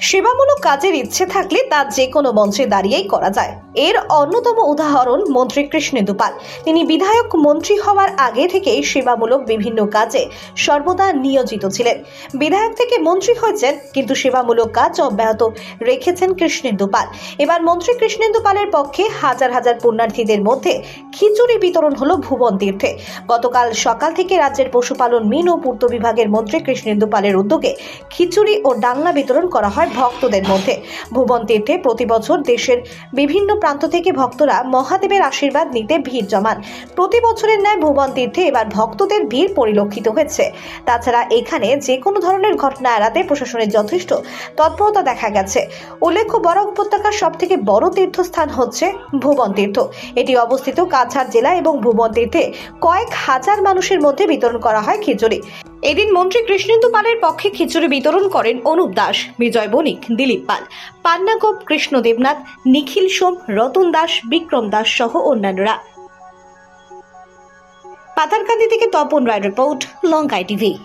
সেবামূলক কাজের ইচ্ছে থাকলে তা যে কোনো মঞ্চে দাঁড়িয়েই করা যায়। এর অন্যতম উদাহরণ মন্ত্রী কৃষ্ণেন্দু পাল তিনি বিধায়ক মন্ত্রী হওয়ার আগে থেকেই সেবামূলক বিভিন্ন কাজে সর্বদা নিয়োজিত ছিলেন। বিধায়ক থেকে মন্ত্রী হয়েছেন, কিন্তু সেবামূলক কাজ অব্যাহত রেখেছেন কৃষ্ণেন্দু পাল এবার মন্ত্রী কৃষ্ণেন্দু পালের পক্ষে হাজার হাজার পুণ্যার্থীদের মধ্যে খিচুড়ি বিতরণ হলো ভুবন তীর্থে। গতকাল সকাল থেকে রাজ্যের পশুপালন, মিন ও পূর্ত বিভাগের মন্ত্রী কৃষ্ণেন্দু পালের উদ্যোগে খিচুড়ি ও ডালনা বিতরণ করা হয় ভক্তদের মধ্যে। ভুবন তীর্থে প্রতি বছর দেশের বিভিন্ন প্রান্ত থেকে ভক্তরা মহাদেবের আশীর্বাদ নিতে ভিড় জমান। প্রতি বছরের ন্যায় ভুবন তীর্থে এবার ভক্তদের ভিড় পরিলক্ষিত হয়েছে। তাছাড়া এখানে যে কোনো ধরনের ঘটনা এড়াতে প্রশাসনের যথেষ্ট তৎপরতা দেখা গেছে। উল্লেখ্য বড় উপত্যকার সব থেকে বড় তীর্থস্থান হচ্ছে ভুবন তীর্থ। এটি অবস্থিত কাছাড় জেলা এবং ভুবন তীর্থে কয়েক হাজার মানুষের মধ্যে বিতরণ করা হয় খিচুড়ি। এদিন মন্ত্রী কৃষ্ণেন্দু পালের পক্ষে খিচুড়ি বিতরণ করেন অনুপ দাস, বিজয় বণিক, দিলীপ পাল, পান্নাগোপ কৃষ্ণ দেবনাথ, নিখিল সোম, রতন দাস, বিক্রম দাস সহ অন্যান্যরা। পাতারকান্দি থেকে তপন রায় রিপোর্ট, লঙ্কাই টিভি।